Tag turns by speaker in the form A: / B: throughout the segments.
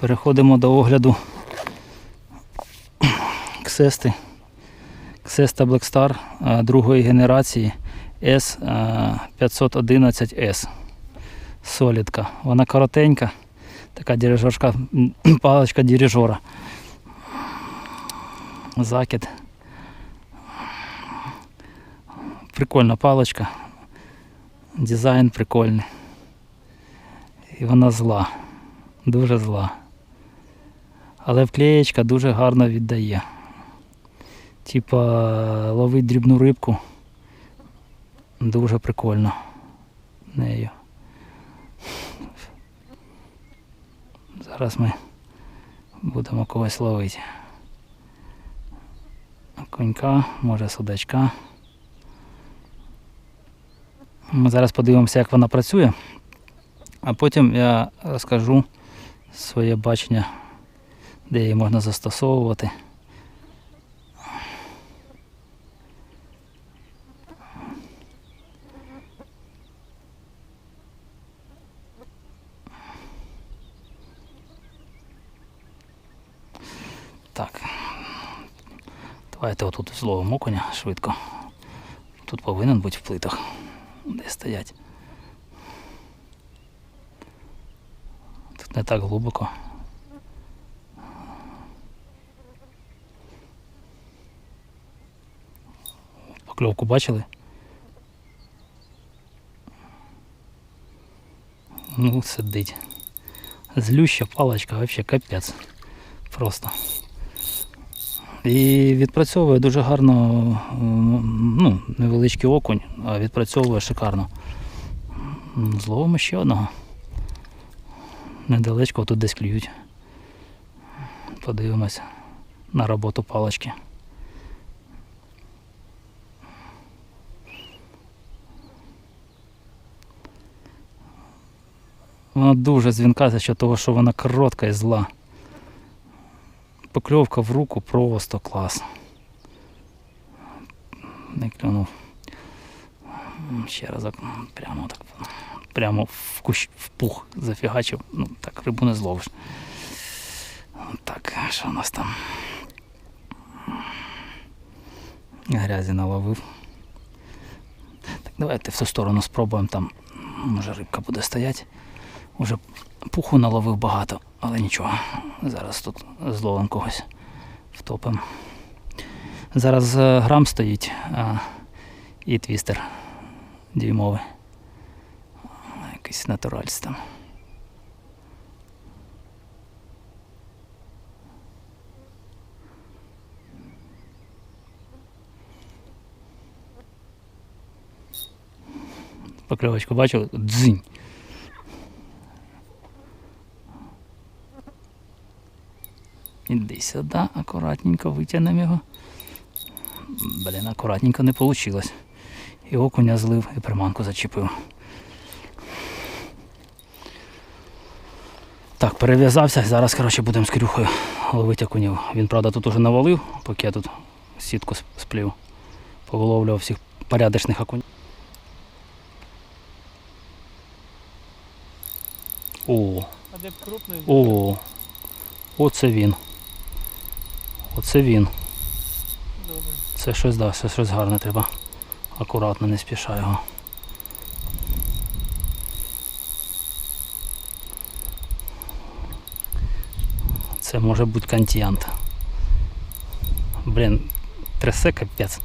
A: Переходимо до огляду ксести. Ксеста Black Star е, другої генерації S511S. Солідка. Вона коротенька, така дирижерська м, паличка дирижера. Закид. Прикольна паличка. Дизайн прикольний. І вона зла. Дуже зла. Але вклеєчка дуже гарно віддає. Типа ловить дрібну рибку. Дуже прикольно нею. Зараз ми будемо когось ловити. Конька, може судачка. Ми зараз подивимося, як вона працює, а потім я розкажу своє бачення, де її можна застосовувати. Так. Давайте отут зловимо коня швидко. Тут повинен бути в плитах, де стоять. Тут не так глибоко. Покльовку бачили? Ну, сидить. Злюща паличка, взагалі капець. Просто. І відпрацьовує дуже гарно, ну, невеличкий окунь, а відпрацьовує шикарно. Зловимо ще одного. Недалечко тут десь клюють. Подивимося на роботу палички. Вона дуже дзвінка за що того, що вона коротка і зла. Покльовка в руку просто клас. Не клюнув. Ще разок прямо так. Прямо в кущ в пух зафігачив. Ну так рибу не зловиш. Так, що у нас там? Грязі наловив. Так, давайте в ту сторону спробуємо там. Може рибка буде стояти. Уже пуху наловив багато, але нічого. Зараз тут зловим когось втопим. Зараз е, грам стоїть а, і твістер дюймовий. Якийсь натуральсь там. Покльовочку бачив? Дзинь. Іди сюди, акуратненько витягнемо його. Блін, акуратненько не вийшло. І окуня злив, і приманку зачепив. Так, перев'язався, зараз коротше, будемо з крюхою ловити окунів. Він, правда, тут уже навалив, поки я тут сітку сплів. Повиловлював всіх порядочних окунів. О, о, оце він. Оце він.
B: Добре.
A: Це щось да, це щось гарне треба. Акуратно, не спіша його. Це може бути кантіант. Блін, трясе капець.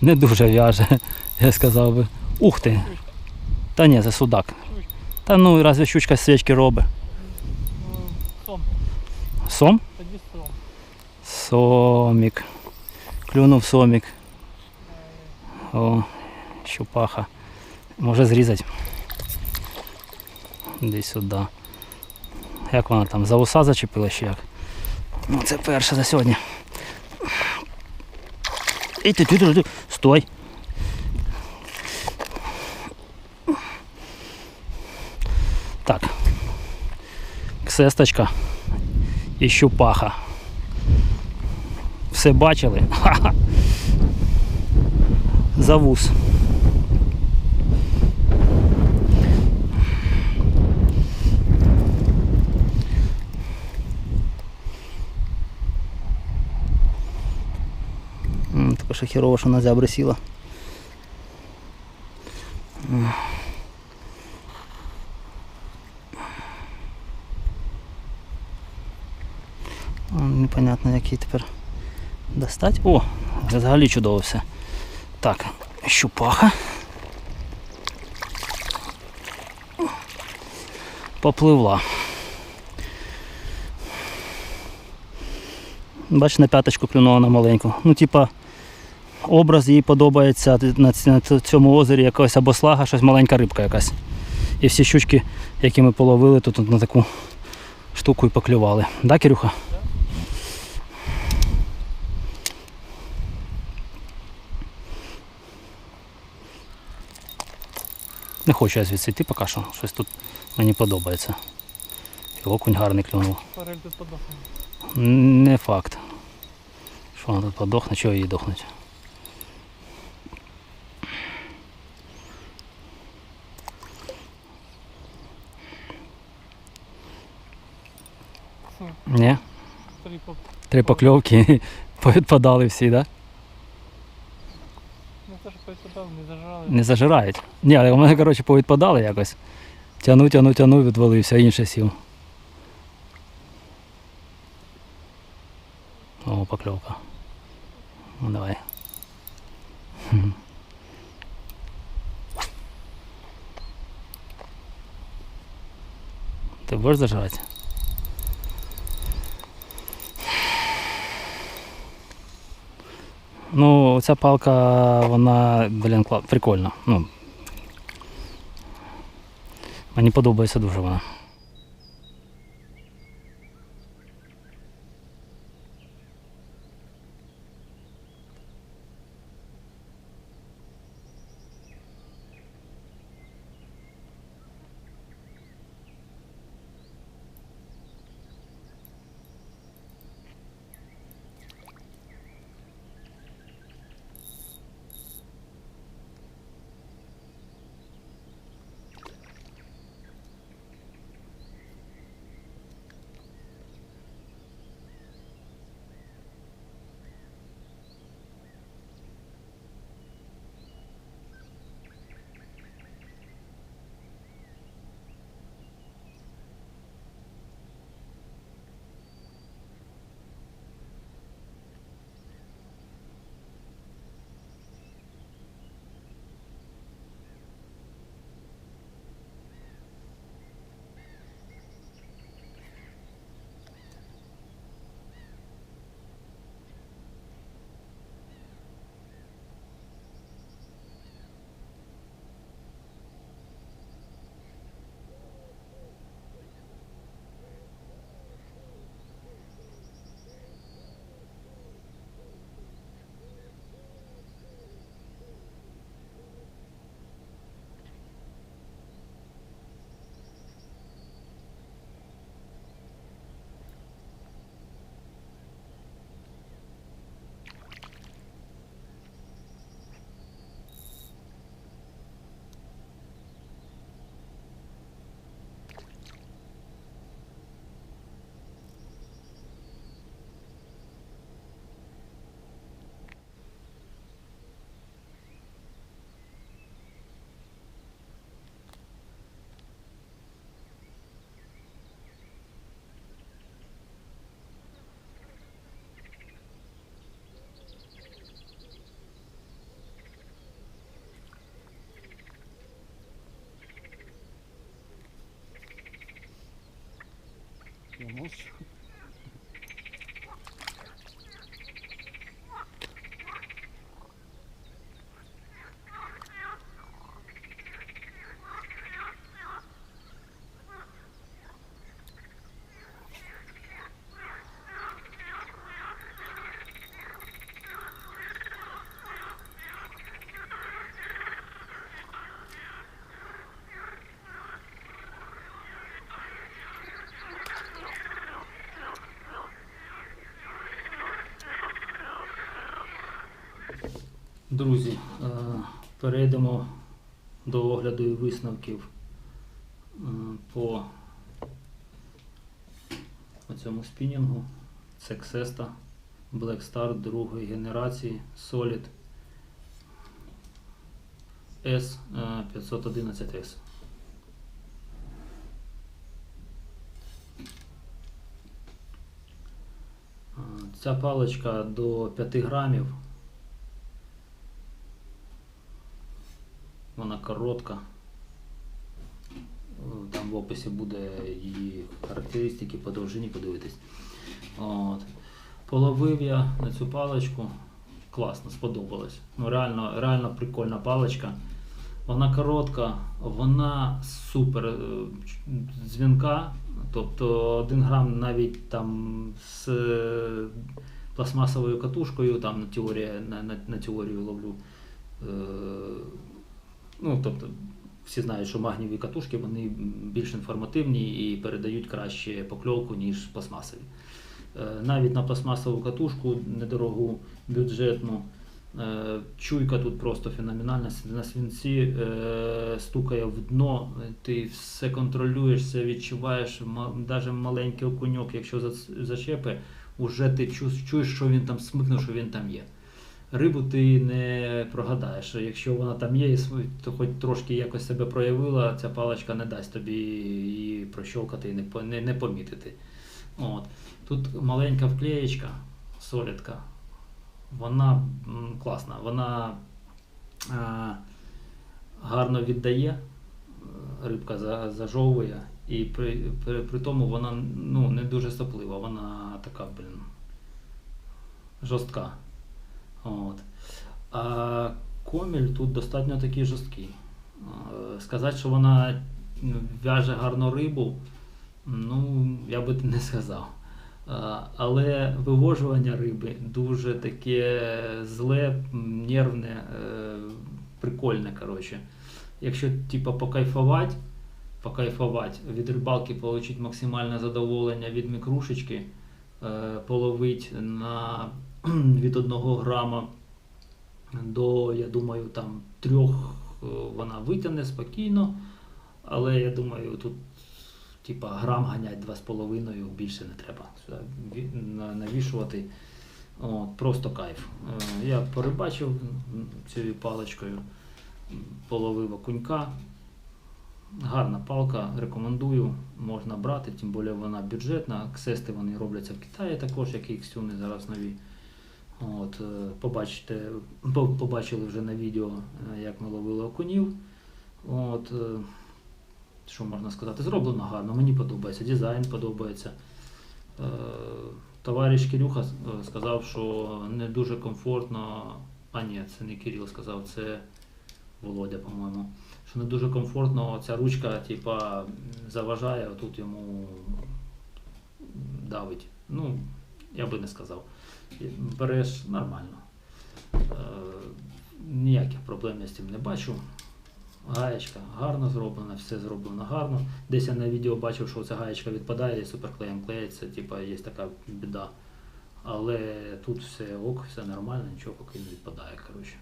A: Не дуже в'яже, я сказав би. Ух ти! Та ні, це судак. Та ну разве щучка свічки робить?
B: Сом.
A: Сом?
B: Тоді сом.
A: Сомік. Клюнув сомік. О, щупаха. Може зрізати. Іди сюди. Як вона там? За уса зачепила чи як? Ну це перше за сьогодні. І ти, ти, ти, ти. Стой. ксесточка і щупаха. Все бачили? Ха-ха. Завуз. Така що хірово, що на зябри сіла. Непонятно, який тепер достать. О, взагалі чудово все. Так, щупаха. Попливла. Бач, на п'яточку клюнула на маленьку. Ну, типа, образ їй подобається на цьому озері якась або слага, щось маленька рибка якась. І всі щучки, які ми половили, тут на таку штуку і поклювали. Да, Кирюха? Не хочу я звідси йти поки що. Щось тут мені подобається. І окунь гарний клюнув.
B: Форель тут подохне.
A: Не факт. Що вона тут подохне, чого їй дохнуть. Ні?
B: Три
A: покльовки повідпадали всі, так? Да?
B: Не
A: зажирають. Ні, але у мене, коротше, повідпадали якось. Тяну, тяну, тяну, відвалився, інше сів. О, покльовка. Ну давай. Ти будеш зажирати? Ну, ця палка, вона, блін, прикольна. Ну, мені подобається дуже вона. almost. Друзі, е, перейдемо до огляду і висновків е, по цьому спінінгу. Це Ксеста Black Star другої генерації Solid S е, 511S. Е, Ця паличка до 5 грамів. Вона коротка. Е, Там в описі буде її характеристики по довжині, подивитись. От. Половив я на цю паличку. Класно, сподобалось. Ну, реально, реально прикольна паличка. Вона коротка, вона супер е, дзвінка. Тобто 1 грам навіть там з е, пластмасовою катушкою, там на, теорія, на, на, на теорію ловлю. Ну, тобто, всі знають, що магнієві катушки вони більш інформативні і передають краще покльовку, ніж пластмасові. Е, Навіть на пластмасову катушку недорогу, бюджетну. е, Чуйка тут просто феноменальна. На свінці е, стукає в дно, ти все контролюєш, все відчуваєш, навіть маленький окуньок, якщо зачепи, уже ти чуєш, що він там смикнув, що він там є. Рибу ти не прогадаєш. Якщо вона там є, то хоч трошки якось себе проявила, ця паличка не дасть тобі її прощолкати і не, не, не помітити. От. Тут маленька вклеєчка, солідка. Вона класна, вона е, гарно віддає, е, рибка за- зажовує, і при, при, при тому вона ну, не дуже соплива, вона така, блін, жорстка. От. А коміль тут достатньо такий жорсткий. Сказати, що вона в'яже гарно рибу, ну, я би не сказав. Але вивожування риби дуже таке зле, нервне, е, прикольне. Коротше. Якщо типа покайфувати, покайфувати, від рибалки отримати максимальне задоволення від мікрушечки, е, половити на від 1 грама до, я думаю, там трьох е, вона витягне спокійно. Але я думаю, тут типа грам ганять 2,5, більше не треба навішувати. От, просто кайф. Е, Я порибачив м, цією паличкою, половив окунька. Гарна палка, рекомендую, можна брати, тим більше вона бюджетна. Ксести вони робляться в Китаї також, як і кстюми зараз нові. От, е, побачите, побачили вже на відео, е, як ми ловили окунів. От, е, що можна сказати, зроблено гарно, мені подобається, дизайн подобається. Товариш Кирюха сказав, що не дуже комфортно. А ні, це не Кирил сказав, це Володя, по-моєму. Що не дуже комфортно ця ручка, типа, заважає, а тут йому давить. Ну, я би не сказав. Береш нормально. Е, ніяких проблем я з цим не бачу. Гаєчка гарно зроблена, все зроблено гарно. Десь я на відео бачив, що ця гаєчка відпадає і суперклеєм клеїться, типа є така біда. Але тут все ок, все нормально, нічого поки не відпадає. Коротше.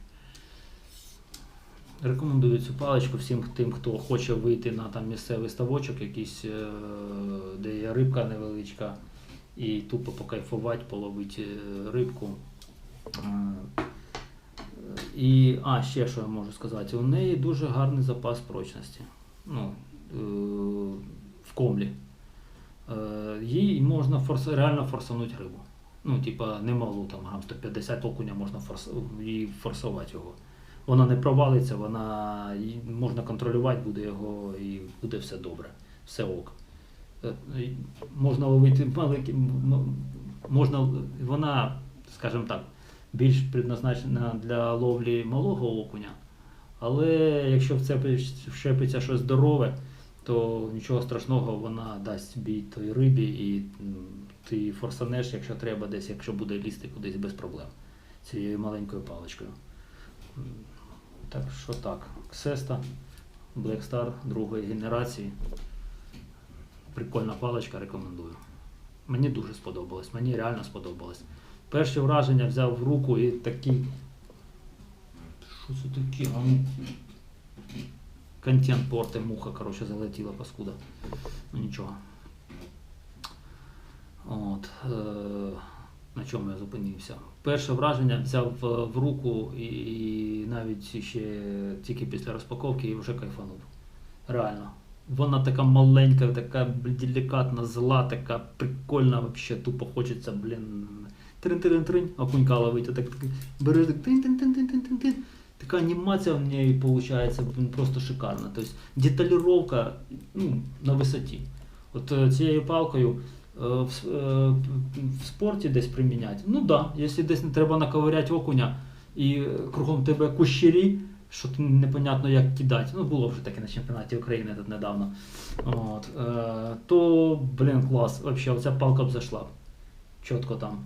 A: Рекомендую цю паличку всім тим, хто хоче вийти на там місцевий ставочок, якийсь, е, де є рибка невеличка, і тупо покайфувати, половити е, рибку. Е, І, а, ще що я можу сказати, у неї дуже гарний запас прочності. Ну, е, в комлі. Їй можна форс, реально форсанути рибу. Ну, типа, немалу там грам 150 окуня можна форс, їй форсувати його. Вона не провалиться, вона можна контролювати буде його і буде все добре, все ок. Е, Можна ловити маленькі, можна, вона, скажімо так, більш предназначена для ловлі малого окуня. Але якщо вцепиш- вщепиться щось здорове, то нічого страшного вона дасть бій той рибі, і ти форсанеш, якщо треба, десь, якщо буде лізти кудись без проблем цією маленькою паличкою. Так що так, Ксеста, Black Star другої генерації. Прикольна паличка, рекомендую. Мені дуже сподобалось, мені реально сподобалось. Перші враження взяв в руку і такий. Що це таке? Ну, Контент порти, муха, коротше, залетіла паскуда. Ну нічого. От. Е- На чому я зупинився? Перше враження взяв в, в руку і, і навіть ще тільки після розпаковки і вже кайфанув. Реально. Вона така маленька, така делікатна, зла, така прикольна, вообще тупо хочеться, блін. Трин-трин-трин, окунька ловити, так, береш так тин-тин-тин-тин-тин-тин. Така анімація в неї виходить просто шикарна. Тобто деталіровка ну, на висоті. От е, цією палкою е, в, е, в спорті десь приміняти. Ну так, да, якщо десь не треба наковиряти окуня і е, кругом тебе кущері, що непонятно як кидати. Ну, було вже таке на чемпіонаті України тут недавно. От, е, то, блін, клас. Взагалі, оця палка б зайшла. Чітко там.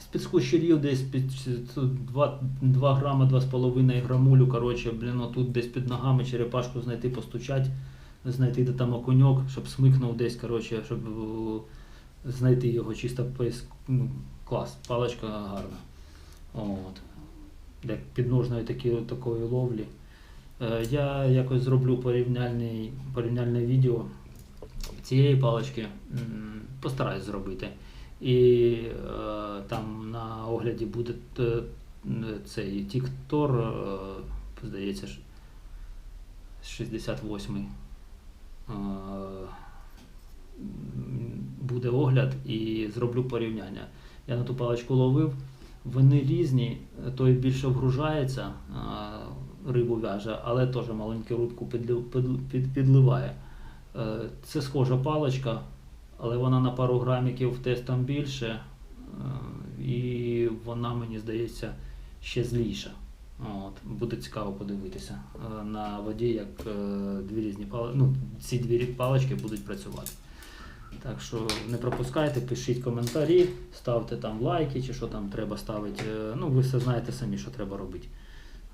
A: З-під кущерів десь під 2, 2 грами, 2,5 грамулю, коротше, блін, отут десь під ногами черепашку знайти, постучати, знайти де там окуньок, щоб смикнув десь, коротше, щоб е, знайти його чисто поїс- ну, клас, паличка гарна. От. Для підножної такі, такої ловлі. Е, я якось зроблю порівняльне відео цієї палички, м, постараюсь зробити. І е, там на огляді буде цей Тіктор, е, здається, 68-й. Е, буде огляд і зроблю порівняння. Я на ту паличку ловив. Вони різні, той більше вгружається, рибу в'яже, але теж маленьку під- підливає. Е, Це схожа паличка, але вона на пару граміків тестом більше, е, і вона, мені здається, ще зліша. От, буде цікаво подивитися е, на воді, як дві різні пали... ну, ці дві палички будуть працювати. Так що не пропускайте, пишіть коментарі, ставте там лайки чи що там треба ставити. Е, Ну, ви все знаєте самі, що треба робити.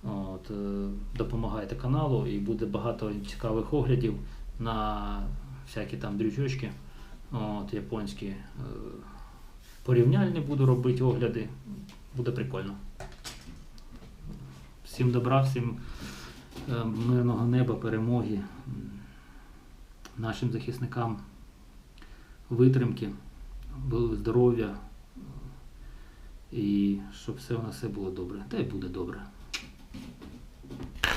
A: От, е, допомагайте каналу і буде багато цікавих оглядів на всякі там дрючочки от, японські. Е, Порівняльні буду робити огляди. Буде прикольно. Всім добра, всім мирного неба, перемоги, нашим захисникам витримки, здоров'я е, і щоб все у нас все було добре. Та й буде добре.